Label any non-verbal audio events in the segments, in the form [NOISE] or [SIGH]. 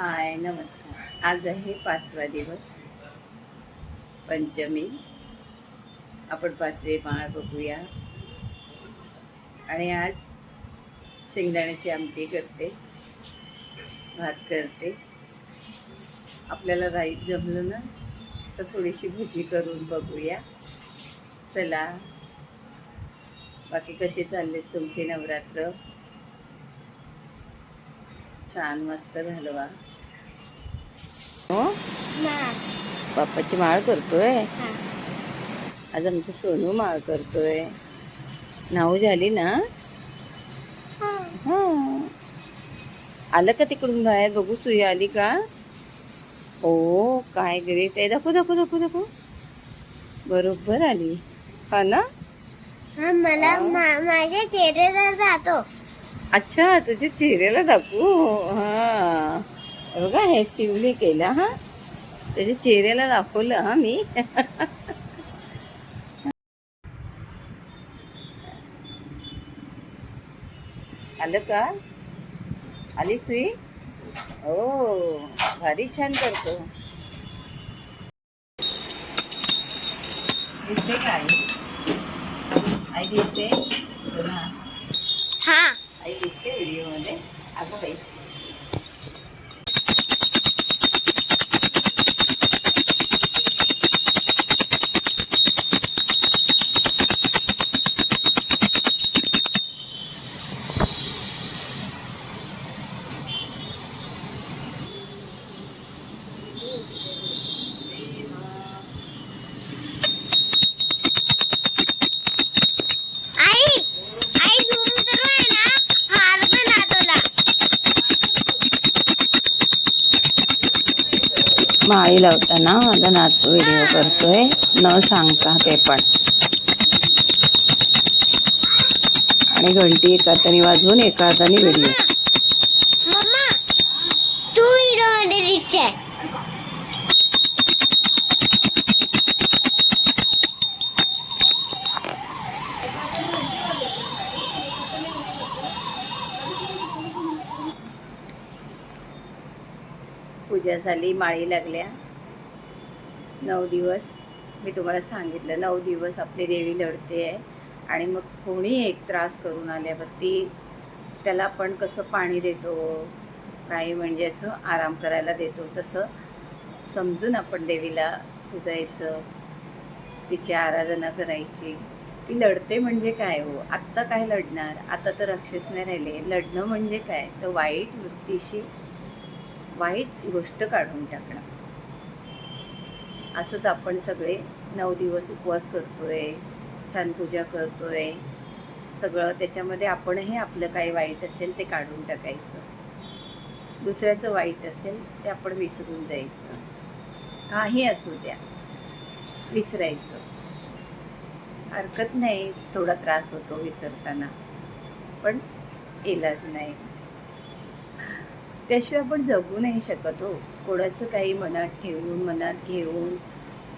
हाय नमस्कार. आज आहे पाचवा दिवस पंचमी. आपण पाचवे माळ बघूया. आणि आज शेंगदाण्याची आमटी करते भात करते. आपल्याला राईत जमलं ना तर थोडीशी भजी करून बघूया. चला. बाकी कसे चाललेत तुमचे नवरात्र? छान मस्त घालवा हो? बाप्पाची माळ करतोय? आज आमचं सोनू माळ करतोय. नाव झाली ना? हा. आलं का तिकडून बाहेर? बघू सुई आली का? ओ काय ग्रेट आहे. दाखव दाखव दाखव दाखव. बरोबर आली. हा ना? हा मला माझ्या चेहऱ्याला जातो. अच्छा तुझ्या चेहऱ्याला दाखवू? हा हे. बघा हे शिवली केलं हा. त्याच्या चेहऱ्याला दाखवलं हा मी. आलं का? आली सुई? ओ भारी छान करतो. दिसते काय आई? दिसते? हा. आई दिसते व्हिडिओमध्ये अगं बाई. माळी लावताना माझा नातू व्हिडिओ करतोय. न सांगता ते पण. आणि घंटी एका हाताने वाजवून एका हाताने व्हिडिओ मम्मा तू व्हिडिओमध्ये दिसते पूजा झाली माळी लागल्या. नऊ दिवस. मी तुम्हाला सांगितलं नऊ दिवस आपली देवी लढते आहे आणि मग कोणी एक त्रास करून आल्यावरती त्याला आपण कसं पाणी देतो? काही म्हणजे असं आराम करायला देतो. तसं समजून आपण देवीला पूजायचं तिची आराधना करायची. ती लढते म्हणजे काय हो? आत्ता काय लढणार? आता तर राक्षस नाही राहिले. लढणं म्हणजे काय? तर वाईट वृत्तीशी वाईट गोष्ट काढून टाकणं. असंच आपण सगळे नऊ दिवस उपवास करतोय छान पूजा करतोय. सगळं त्याच्यामध्ये आपणही आपलं काही वाईट असेल ते काढून टाकायचं. दुसऱ्याचं वाईट असेल ते आपण विसरून जायचं. काही असू द्या. विसरायचं. हरकत नाही थोडा त्रास होतो विसरताना. पण इलाज नाही. त्याशिवाय आपण जगू नाही शकत हो. कोणाचं काही मनात ठेवून मनात घेऊन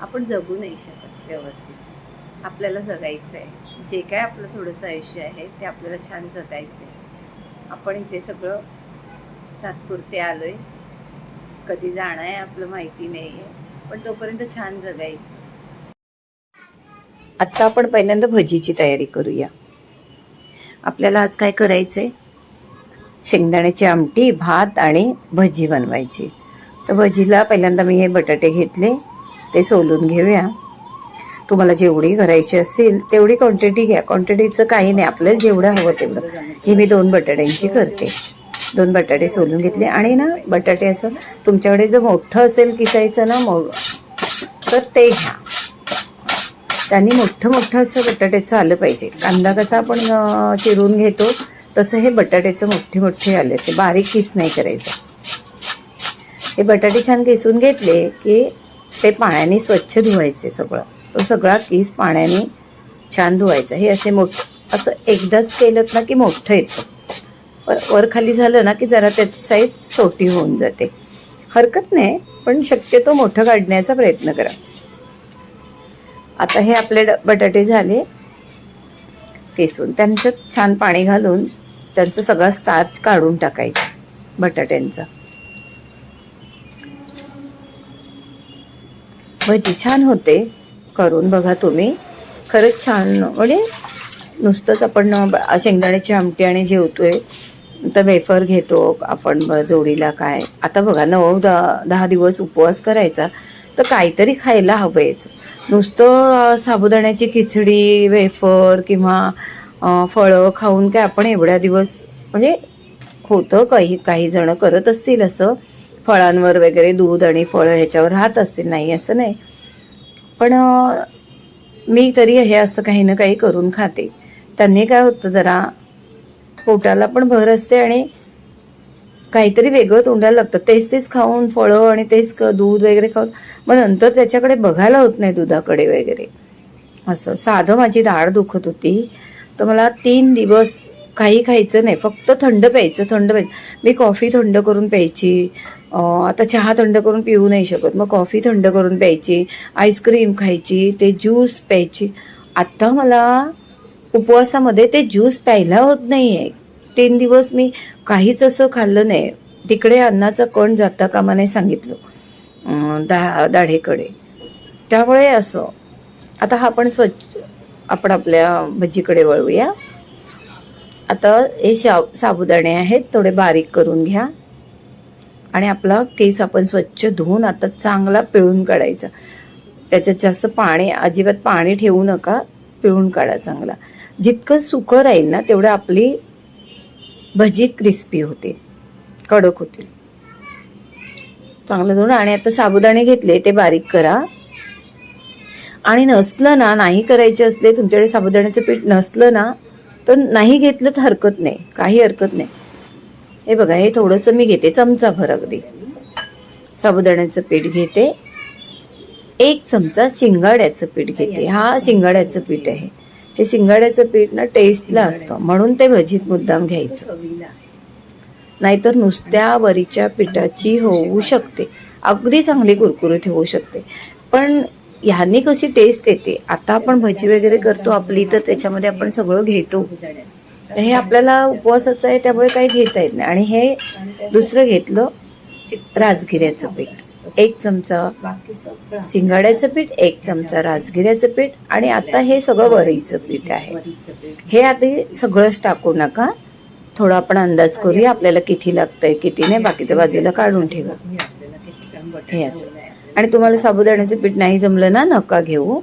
आपण जगू नाही शकत व्यवस्थित. आपल्याला जगायचं आहे जे काय आपलं थोडंसं आयुष्य आहे ते आपल्याला छान जगायचं आहे आपण इथे सगळं तात्पुरते आलो आहे कधी जाणं आहे आपलं माहिती नाही आहे पण तोपर्यंत छान जगायचं. आत्ता आपण पहिल्यांदा भजीची तयारी करूया. आपल्याला आज काय करायचं आहे शेंगदाण्याची आमटी भात आणि भजी बनवायची. तर भजीला पहिल्यांदा मी हे बटाटे घेतले. ते सोलून घेऊया. तुम्हाला जेवढी करायची असेल तेवढी क्वांटिटी घ्या. क्वांटिटीचं काही नाही. आपल्याला जेवढं हवं तेवढं. ही मी दोन बटाट्यांची करते. दोन बटाटे सोलून घेतले. आणि ना बटाटे असं तुमच्याकडे जर मोठं असेल किसायचं ना मग तर ते घ्या. त्यांनी मोठं मोठं असं बटाट्याचं आलं पाहिजे. कांदा कसा आपण चिरून घेतो तसं हे बटाट्याचं मोठे मोठे आले असे. बारीक किस नाही करायचं. हे बटाटे छान किसून घेतले की ते पाण्याने स्वच्छ धुवायचे सगळं. तो सगळा किस पाण्याने छान धुवायचा. हे असे मोठ असं एकदाच केलं ना की मोठं येतं. वर वर खाली झालं ना की जरा त्याची साईज छोटी होऊन जाते. हरकत नाही पण शक्यतो मोठं काढण्याचा प्रयत्न करा. आता हे आपले ड- बटाटे झाले. केसून. त्यांच्यात छान पाणी घालून त्यांचा सगळा स्टार्च काढून टाकायचा बटाट्यांचा. भजी छान होते. करून बघा तुम्ही. खरंच छान म्हणजे नुसतंच आपण शेंगदाण्याची आमटी आणि जेवतोय तर वेफर घेतो आपण जोडीला काय. आता बघा नऊ द दहा दिवस उपवास करायचा तर काहीतरी खायला हवंयच. नुसतं साबुदाण्याची खिचडी वेफर किंवा फळं खाऊन काय आपण एवढ्या दिवस म्हणजे होतं काही काही जण करत असतील असं. फळांवर वगैरे दूध आणि फळं ह्याच्यावर राहत असतील नाही असं नाही. पण मी तरी हे असं काही ना काही करून खाते. त्यांनी काय होतं जरा पोटाला पण भर असते आणि काहीतरी वेगळं तोंडाला लागतं. तेच तेच खाऊन फळं आणि तेच क- दूध वगैरे खाऊन मग नंतर त्याच्याकडे बघायला होत नाही दुधाकडे वगैरे. असं साधं माझी दाढ दुखत होती. तर मला तीन दिवस काही खायचं नाही फक्त थंड प्यायचं थंड प्यायचं. मी कॉफी थंड करून प्यायची. आता चहा थंड करून पिऊ नाही शकत. मग कॉफी थंड करून प्यायची आईस्क्रीम खायची ते ज्यूस प्यायची. आत्ता मला उपवासामध्ये ते ज्यूस प्यायला होत नाही आहे तीन दिवस मी काहीच असं खाल्लं नाही. तिकडे अन्नाचा कण जाता कामा नाही सांगितलं. दा दाढेकडे. त्यामुळे असं. आता हा आपण स्वच्छ आपण आपल्या भजीकडे वळूया. आता हे शा साबुदाणे आहेत थोडे बारीक करून घ्या. आणि आपला केस आपण स्वच्छ धुवून आता चांगला पिळून काढायचा. त्याच्यात जास्त पाणी अजिबात पाणी ठेवू नका पिळून काढा चांगला. जितकं सुकं राहील ना तेवढं आपली भजी क्रिस्पी होते. कडक होतील. चांगलं धुवून आणि आता साबुदाणे घेतले ते बारीक करा. आणि नसलं ना नाही करायचे असले तुमच्याकडे साबुदाण्याचं पीठ नसलं ना तर नाही घेतलं तर हरकत नाही. काही हरकत नाही. हे बघा हे थोडंसं मी घेते चमचाभर अगदी. साबुदाण्याचं पीठ घेते. एक चमचा शिंगाड्याचं पीठ घेते. हा शिंगाड्याचं पीठ आहे. हे शिंगाड्याचं पीठ ना टेस्टला असतं. म्हणून ते भजीत मुद्दाम घ्यायचं. नाहीतर नुसत्या वरीच्या पिठाची होऊ शकते. अगदी चांगली कुरकुरीत होऊ शकते. पण ह्याने कशी टेस्ट येते? आता आपण भजी वगैरे करतो आपली तर त्याच्यामध्ये आपण सगळं घेतो. हे आपल्याला उपवासाचं आहे त्यामुळे काही घेता येत नाही. आणि हे दुसरं घेतलं राजगिऱ्याचं पीठ. एक चमचा शिंगाड्याचं पीठ एक चमचा राजगिऱ्याचं पीठ. आणि आता हे सगळं वरीचं पीठ आहे. हे आता सगळंच टाकू नका. थोडा आपण अंदाज करूया आपल्याला किती लागतंय किती नाही बाकीच्या बाजूला काढून ठेवा. हे असं. आणि तुम्हाला साबुदाण्याचं पीठ नाही जमलं ना नका घेऊ.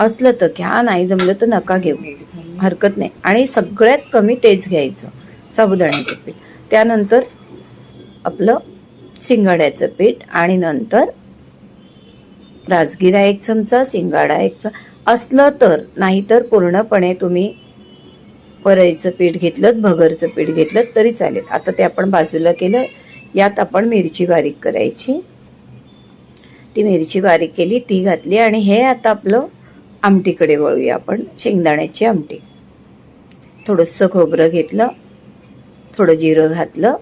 असलं तर घ्या नाही जमलं तर नका घेऊ. हरकत नाही. आणि सगळ्यात कमी तेच घ्यायचं साबुदाण्याचं पीठ. त्यानंतर आपलं शिंगाड्याचं पीठ आणि नंतर राजगिरा एक चमचा शिंगाडा एक चमचा असलं तर नाहीतर पूर्णपणे तुम्ही परईचं पीठ घेतलं भगरचं पीठ घेतलं तरी चालेल. आता ते आपण बाजूला केलं यात आपण मिरची बारीक करायची. ती मिरची बारीक केली ती घातली आणि हे आता आपलं आमटीकडे वळूया आपण शेंगदाण्याची आमटी. थोडंसं खोबरं घेतलं थोडं जिरं घातलं.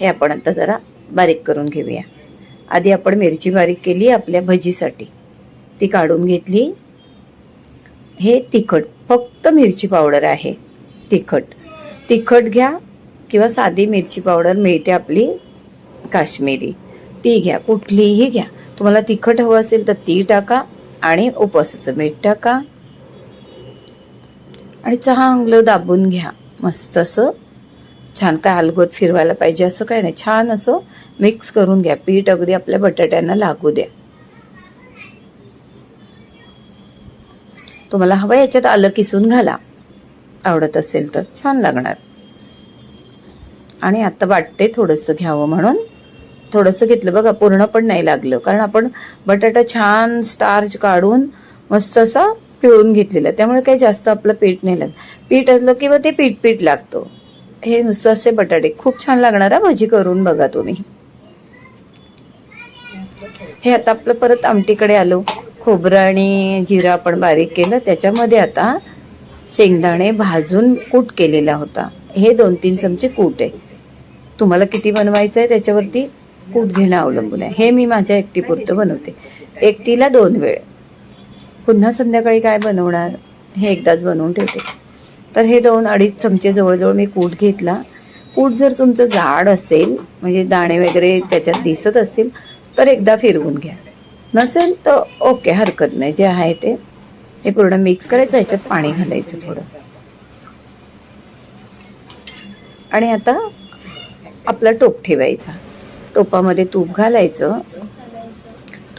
हे आपण आता जरा बारीक करून घेऊया. आधी आपण मिरची बारीक केली आपल्या भजीसाठी. ती काढून घेतली. हे तिखट फक्त मिरची पावडर आहे तिखट. तिखट घ्या किंवा साधी मिरची पावडर मिळते आपली काश्मीरी. ती घ्या कुठलीही घ्या. तुम्हाला तिखट हवं असेल तर ती टाका आणि उपवासाचं मीठ टाका. आणि चांगलं दाबून घ्या. मस्त असं छान काय अलगोत फिरवायला पाहिजे असं काय नाही. छान असं मिक्स करून घ्या. पीठ अगदी आपल्या बटाट्यांना लागू द्या. तुम्हाला हवं याच्यात आलं किसून घाला. आवडत असेल तर छान लागणार. आणि आता वाटते थोडंसं घ्यावं म्हणून. थोडंसं घेतलं बघा पूर्ण पण नाही लागलं. कारण आपण बटाटा छान स्टार्च काढून मस्त असा पिळून घेतलेला. त्यामुळे काही जास्त आपलं पीठ नाही लागलं पीठ असलं किंवा ते पीठ पीठ लागतं. हे नुसतं असे बटाटे. खूप छान लागणार भाजी भजी करून बघा तुम्ही. हे आता आपलं परत आमटीकडे आलो. खोबरं आणि जिरा आपण बारीक केलं. त्याच्यामध्ये आता शेंगदाणे भाजून कूट केलेला होता. हे दोन तीन चमचे कूट आहे. तुम्हाला किती बनवायचं आहे त्याच्यावरती? कूट घेणं अवलंबून आहे हे मी माझ्या एकटीपुरतं बनवते. एकटीला दोन वेळ. पुन्हा संध्याकाळी काय बनवणार? हे एकदाच बनवून ठेवते. तर हे दोन अडीच चमचे जवळजवळ मी कूट घेतला. कूट जर तुमचं जाड असेल म्हणजे दाणे वगैरे त्याच्यात दिसत असतील तर एकदा फिरवून घ्या. नसेल तर ओके हरकत नाही. जे आहे ते. हे पूर्ण मिक्स करायचं ह्याच्यात पाणी घालायचं थोडं. आणि आता आपला टोप ठेवायचा. टोपामध्ये तूप घालायचं.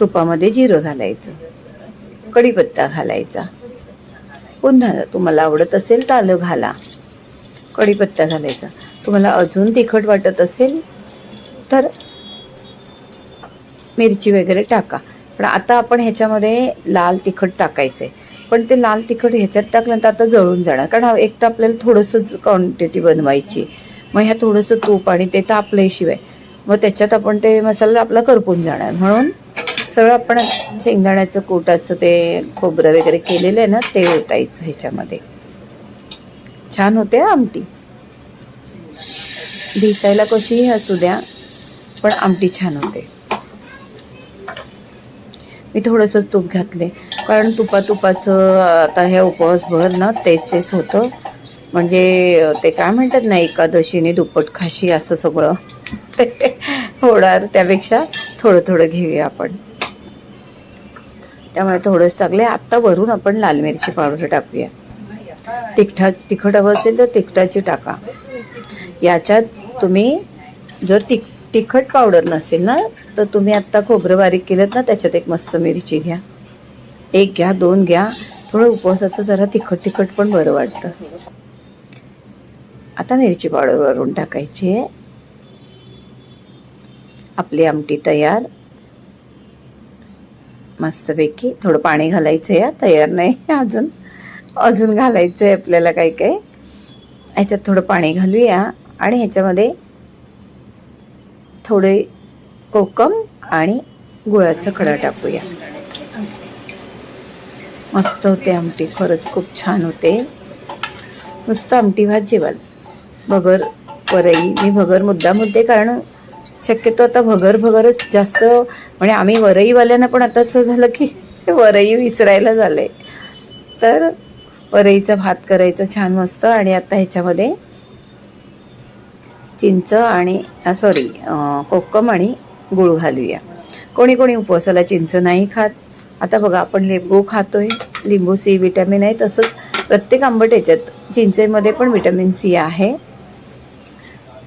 तुपामध्ये जिरं घालायचं. कढीपत्ता घालायचा. पुन्हा तुम्हाला आवडत असेल तर आलं घाला. कढीपत्ता घालायचा. तुम्हाला अजून तिखट वाटत असेल तर मिरची वगैरे टाका. पण आता आपण ह्याच्यामध्ये लाल तिखट टाकायचं आहे पण ते लाल तिखट ह्याच्यात टाकल्यानंतर आता जळून जाणार. कारण हा एक तर आपल्याला थोडंसंच क्वांटिटी बनवायची. मग ह्या थोडंसं तूप आणि ते तापल्याशिवाय मग त्याच्यात आपण ते मसाला आपला करपून जाणार. म्हणून सगळं आपण शेंगदाण्याचं कोटाचं ते खोबरं वगैरे केलेलं आहे ना ते ओतायचं ह्याच्यामध्ये. छान होते आमटी. दिसायला कशीही असू द्या पण आमटी छान होते. मी थोडंसं तूप घातले. कारण तुपा तुपाचं आता ह्या उपवासभर ना तेच तेच होतं. म्हणजे ते काय म्हणतात ना एकादशीने दुप्पट खाशी असं सगळं. होणार. त्यापेक्षा थोडं थोडं घेऊया आपण. त्यामुळे थोडंच टाकले आत्ता वरून आपण लाल मिरची पावडर टाकूया. तिखटा तिखट हवं असेल तर तिखटाची टाका. याच्यात तुम्ही जर तिख तिखट पावडर नसेल ना तर तुम्ही आत्ता खोबरं बारीक केलं ना त्याच्यात एक मस्त मिरची घ्या. एक घ्या दोन घ्या. थोडं उपवासाचं जरा तिखट तिखट पण बरं वाटतं. आता मिरची पावडर वरून टाकायची आहे. आपली आमटी तयार. मस्तपैकी थोडं पाणी घालायचं या तयार नाही अजून. अजून घालायचं आहे आपल्याला काही काही ह्याच्यात थोडं पाणी घालूया आणि ह्याच्यामध्ये थोडे कोकम आणि गुळाचा खडा टाकूया. मस्त होते आमटी खरंच खूप छान होते. नुसतं आमटी भात जेवाल. भगर वरई मी भगर मुद्दा मुद्दे कारण शक्यतो आता भगर भगरच जास्त म्हणजे आम्ही वरईवाल्यांना पण आता असं झालं की [LAUGHS] वरई विसरायला झालंय. तर वरईचा भात करायचं छान मस्त आणि आता ह्याच्यामध्ये चिंच आणि सॉरी कोकम आणि गुळ घालूया. कोणी कोणी उपवासाला चिंच नाही खात. आता बघा आपण लिंबू खातोय. लिंबू सी विटॅमिन आहे. तसंच प्रत्येक आंबट ह्याच्यात चिंचेमध्ये पण विटॅमिन सी आहे.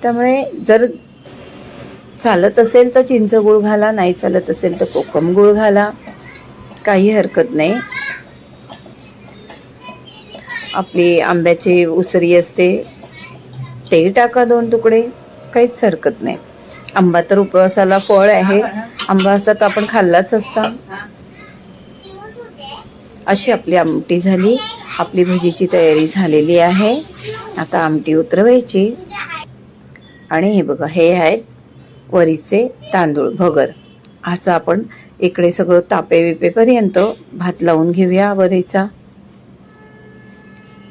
त्यामुळे जर चालत असेल तर चिंच गुळ घाला नाही चालत असेल तर कोकम गुळ घाला. काही हरकत नाही. आपली आंब्याची उसरी असते ते टाका दोन तुकडे काहीच हरकत नाही. आंबा तर उपवासाला फळ आहे. आंबा असता तर आपण खाल्लाच असता. अशी आपली आमटी झाली. आपली भजीची तयारी झालेली आहे. आता आमटी उतरवायची. आणि हे बघा हे आहेत वरीचे तांदूळ भगर. आज आपण इकडे सगळं तापे विपेपर्यंत भात लावून घेऊया वरीचा.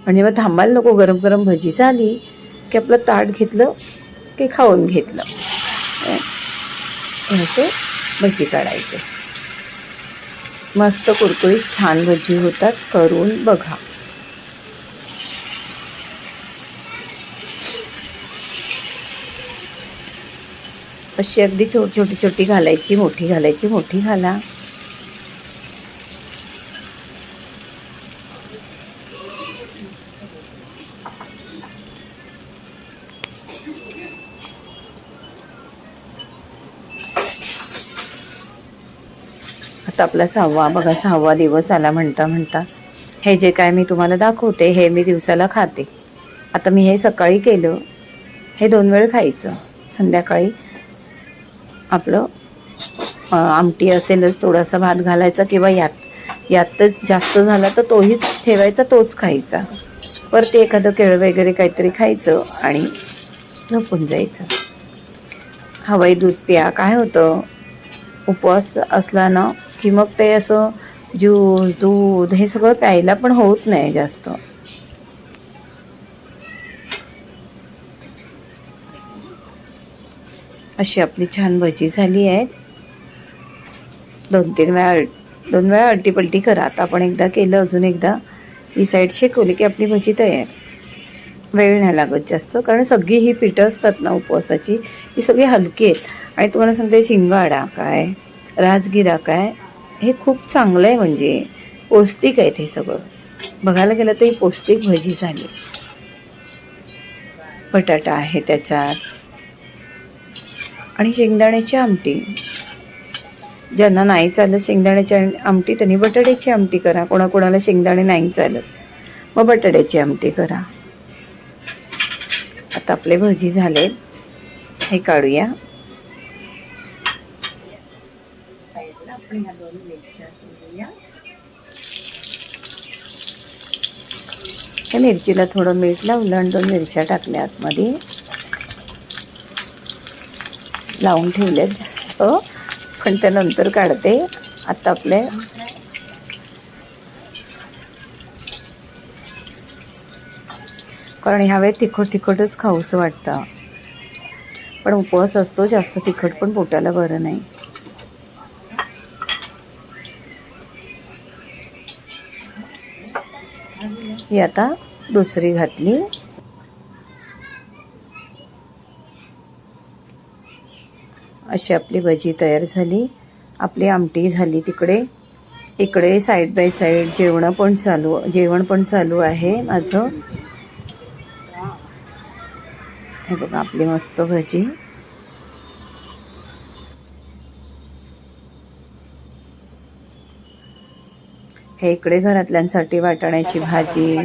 म्हणजे मग थांबायला नको गरम गरम भजी झाली की आपलं ताट घेतलं की खाऊन घेतलं. असे भजी काढायचे. मस्त कुरकुरीत छान भजी होतात करून बघा. अशी अगदी छो छोटी छोटी घालायची मोठी घालायची मोठी घाला. आता आपला सहावा बघा सहावा दिवस आला म्हणता म्हणता. हे जे काय मी तुम्हाला दाखवते हे मी दिवसाला खाते. आता मी हे सकाळी केलं हे दोन वेळ खायचं. संध्याकाळी आपलं आमटी असेलच थोडासा भात घालायचा किंवा यात. यातच जास्त झाला तर तोहीच ठेवायचा तोच खायचा. परत एखादं केळं वगैरे काहीतरी खायचं आणि झोपून जायचं. हवाई दूध प्या काय होतं? उपवास असला ना की मग ते असं ज्यूस दूध हे सगळं प्यायला पण होत नाही जास्त. अशी आपली छान भजी झाली आहे दोन तीन वेळा दोन वेळा अल्टीपलटी करा. आता आपण एकदा केलं अजून एकदा ही साईड शेकवली की आपली भजी तयार. वेळ नाही लागत जास्त कारण सगळी ही पिठं असतात ना उपवासाची ही सगळी हलकी आहेत. आणि तुम्हाला सांगते शिंगाडा काय राजगिरा काय हे खूप चांगलं आहे म्हणजे. पौष्टिक आहेत हे सगळं. बघायला गेलं तर ही पौष्टिक भजी झाली. बटाटा आहे त्याच्यात आणि शेंगदाण्याची आमटी. ज्यांना नाही चालत शेंगदाण्याची आमटी त्यांनी बटाट्याची आमटी करा. कोणाकोणाला शेंगदाणे नाही चालत मग बटाट्याची आमटी करा. आता आपले भजी झाले. हे काढूया. आपण ह्या दोन मिरच्या सोडूया त्या मिरचीला थोडं मीठ लावलं आणि दोन मिरच्या टाकल्या आतमध्ये. लावून ठेवले जास्त. पण त्या नंतर काढते. आता आपले कारण ह्यावेळी तिखट तिखटच खाऊसं वाटतं. पण उपवास असतो जास्त तिखट पण पोटाला बरं नाही. ही आता दुसरी घातली. अशी आपली भजी तयार झाली. आपली आमटी झाली तिकडे. इकडे साईड बाय साईड जेवण पण चालू जेवण पण चालू आहे माझं. हे बघा आपली मस्त भजी. हे इकडे घरातल्यांसाठी वाटाण्याची भाजी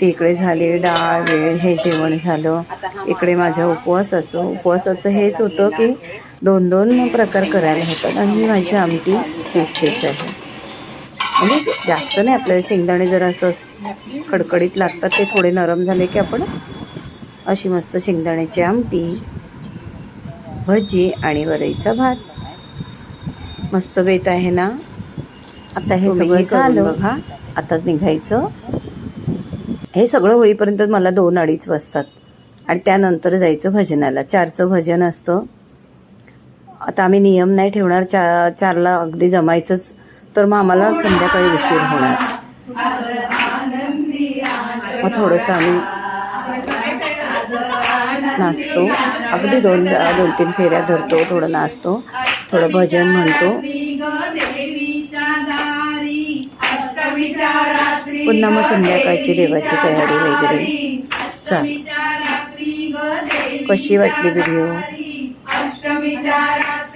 ती इकडे झाली डाळ वेळ हे जेवण झालं. इकडे माझ्या उपवासाचं उपवासाचं हेच होतं की दोन दोन प्रकार करायला होतात आणि ही माझी आमटी शिस्तीच आहे. म्हणजे जास्त नाही आपल्याला शेंगदाणे जर असं कडकडीत लागतात ते थोडे नरम झाले की आपण अशी मस्त शेंगदाण्याची आमटी भजी आणि वरईचा भात. मस्त बेत आहे ना? आता हे सगळं झालं. बघा. आता निघायचं. हे सगळं होईपर्यंत मला दोन अडीच वाजतात आणि त्यानंतर जायचं भजनाला. चारचं भजन असतं. आता आम्ही नियम नाही ठेवणार चा चारला अगदी जमायचंच. तर मग आम्हाला संध्याकाळी उशीर होणार. मग थोडंसं आम्ही नाचतो. अगदी दोन दोन तीन फेऱ्या धरतो थोडं नाचतो थोडं भजन म्हणतो. पुन्हा मग संध्याकाळची देवाची तयारी वगैरे. चाल कशी वाटली व्हिडिओ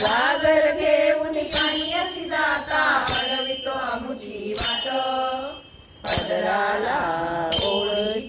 वागर घेऊन पाणी असी जाता पडवितो आमुची वाट. पदराला ओळीतो.